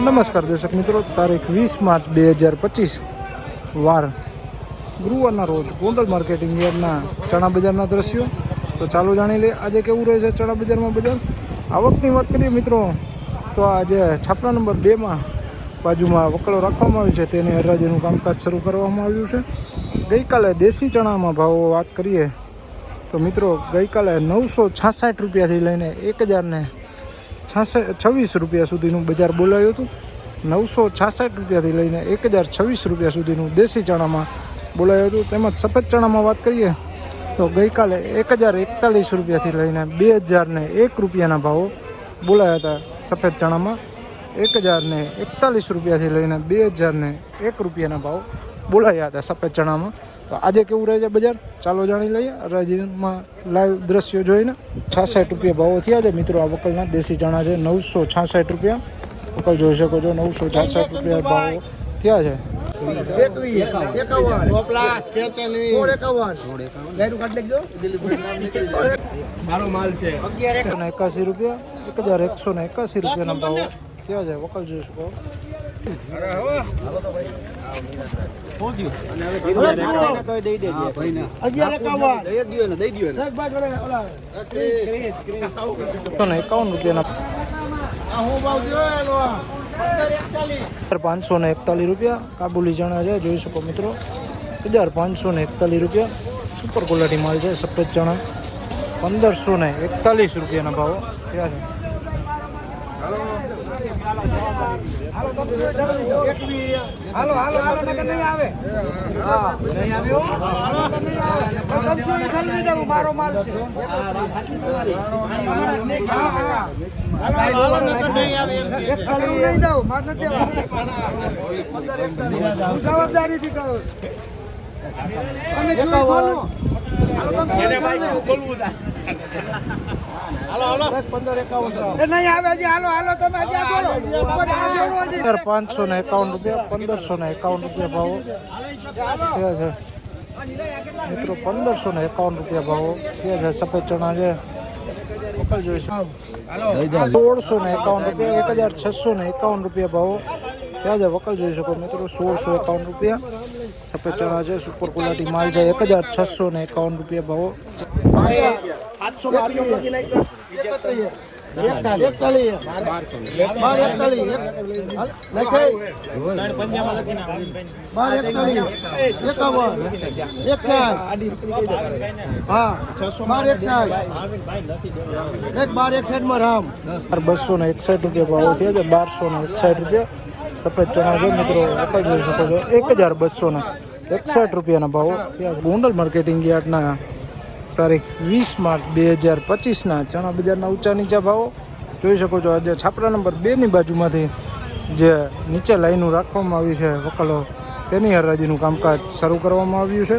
નમસ્કાર દર્શક મિત્રો, તારીખ વીસ માર્ચ બે હજાર પચીસ, વાર ગુરુવારના રોજ ગોંડલ માર્કેટિંગ યાર્ડના ચણા બજારના દ્રશ્યો. તો ચાલો જાણી લઈએ, આજે કેવું રહે છે ચણા બજારમાં બજાર? આવકની વાત કરીએ મિત્રો, તો આજે છાપરા નંબર બેમાં બાજુમાં વકળો રાખવામાં આવ્યો છે, તેને હરાજીનું કામકાજ શરૂ કરવામાં આવ્યું છે. ગઈકાલે દેશી ચણામાં ભાવો વાત કરીએ, તો મિત્રો ગઈકાલે નવસો છાસઠ રૂપિયાથી લઈને એક હજારને છાસઠ, છવ્વીસ રૂપિયા સુધીનું બજાર બોલાયું હતું. નવસો છાસઠ રૂપિયાથી લઈને એક હજાર છવ્વીસ રૂપિયા સુધીનું દેશી ચણામાં બોલાયું હતું. તેમજ સફેદ ચણામાં વાત કરીએ તો ગઈકાલે એક હજાર એકતાલીસ રૂપિયાથી લઈને બે હજારને એક રૂપિયાના ભાવો બોલાયા હતા સફેદ ચણામાં. એક હજારને એકતાલીસ રૂપિયાથી લઈને બે હજારને એક રૂપિયાના ભાવ બોલાયા હતા સફેદ ચણામાં. તો આજે કેવું રહે છે બજાર? ચાલો જાણી લઈએ. હરાજીમાં લાઈવ દ્રશ્યો જોઈને. છાસઠ રૂપિયા ભાવો થયા છે. મિત્રો આ વકલના દેશી ચણા છે. નવસો છાસઠ રૂપિયા. વકલ જોઈ શકો છો. નવસો છાસઠ રૂપિયા ભાવો થયા છે. એકસો રૂપિયા. એક હજાર એકસો ને એકાસી રૂપિયાના ભાવો થયા છે. વકલ જોઈ શકો. એકાવન રૂપિયાના પાંચસો ને એકતાલીસ રૂપિયા. કાબુલી ચણા છે, જોઈ શકો મિત્રો. હજાર પાંચસો ને એકતાલીસ રૂપિયા. સુપર ક્વોલિટી માલ છે, સફેદ ચણા. પંદરસો ને એકતાલીસ રૂપિયાના ભાવો. થયા છે? હાલો હાલો હાલો નકર નહીં આવે. હા. નહીં આવ્યો મારો માલ છે. હાલો નકર નહીં આવે એક ખાલી નહીં દઉં માર નથી દેવા જવાબદારીથી કહું. અને જોઈ ચાલો. હાલો તમે જોઈ પાંચસો ને એકાવન રૂપિયા પંદરસો ને એકાવન રૂપિયા ભાવો. થયા છે. મિત્રો પંદરસો ને એકાવન રૂપિયા ભાવો. થયા છે. સફેદ ચણા છે. જોઈશું સોળસો ને એકાવન રૂપિયા એક હજાર છસો ને એકાવન રૂપિયા ભાવો. થયા છે વકલ જોઈ શકો મિત્રો સોળસો એકાવન રૂપિયા સફેદ ચણા છે સુપર ક્વોલિટી માલ છે એક હજાર છસો ને એકાવન રૂપિયા ભાવો એકતાલીસ. બાર એકતાલીસ. હાલ, લખાય. બાર એકતાલીસ. એકાવન. એકસાઠ. હા બાર એકસાઠ. એક બાર એકસાઠમાં રામ બસો ને એકસાઠ રૂપિયા ભાવો થયા છે બારસો ને એકસાઠ રૂપિયા સફેદ ચણા છે મિત્રો વકલ જોઈ શકો છો. એક હજાર બસોના એકસઠ રૂપિયાના ભાવો. ગોંડલ માર્કેટિંગ યાર્ડના તારીખ વીસ માર્ચ બે હજાર પચીસના ચણા બજારના ઊંચા નીચા ભાવો. જોઈ શકો છો આજે છાપરા નંબર બેની બાજુમાંથી જે નીચે લાઈનું રાખવામાં આવી છે વકલો, તેની હરાજીનું કામકાજ શરૂ કરવામાં આવ્યું છે.